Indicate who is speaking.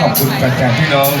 Speaker 1: ขอบคุณแฟนๆพี่น้อง